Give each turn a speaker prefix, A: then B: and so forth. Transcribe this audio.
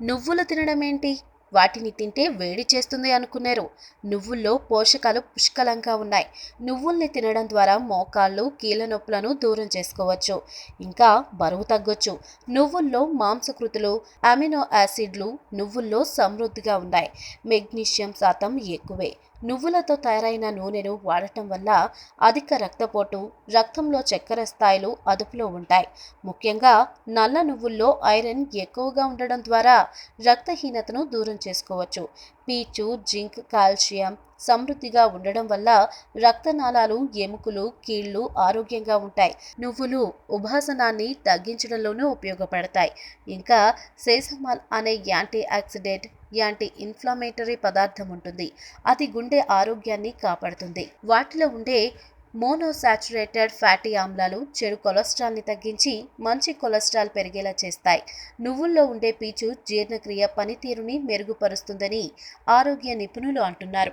A: నువ్వులు తినడం ఏంటి వాటిని తింటే వేడి చేస్తుంది అనుకున్నారు. నువ్వుల్లో పోషకాలు పుష్కలంగా ఉన్నాయి. నువ్వుల్ని తినడం ద్వారా మోకాళ్ళు కీళ్ళ నొప్పులను దూరం చేసుకోవచ్చు. ఇంకా బరువు తగ్గొచ్చు. నువ్వుల్లో మాంసకృతులు అమినో యాసిడ్లు నువ్వుల్లో సమృద్ధిగా ఉన్నాయి. మెగ్నీషియం శాతం ఎక్కువే. నువ్వులతో తయారైన నూనెను వాడటం వల్ల అధిక రక్తపోటు రక్తంలో చక్కెర స్థాయిలు అదుపులో ఉంటాయి. ముఖ్యంగా నల్ల నువ్వుల్లో ఐరన్ ఎక్కువగా ఉండడం ద్వారా రక్తహీనతను దూరం చేసుకోవచ్చు. పీచు జింక్ కాల్షియం సమృద్ధిగా ఉండడం వల్ల రక్తనాళాలు ఎముకలు కీళ్ళు ఆరోగ్యంగా ఉంటాయి. నువ్వులు ఉభాసనాన్ని తగ్గించడంలోనూ ఉపయోగపడతాయి. ఇంకా సేసమాల్ అనే యాంటీ ఆక్సిడెంట్ యాంటీ ఇన్ఫ్లమేటరీ పదార్థం ఉంటుంది. అది గుండె ఆరోగ్యాన్ని కాపాడుతుంది. వాటిలో ఉండే మోనోసాచురేటెడ్ ఫ్యాటీ ఆమ్లాలు చెడు కొలెస్ట్రాల్ని తగ్గించి మంచి కొలెస్ట్రాల్ పెరిగేలా చేస్తాయి. నువ్వుల్లో ఉండే పీచు జీర్ణక్రియ పనితీరుని మెరుగుపరుస్తుందని ఆరోగ్య నిపుణులు అంటున్నారు.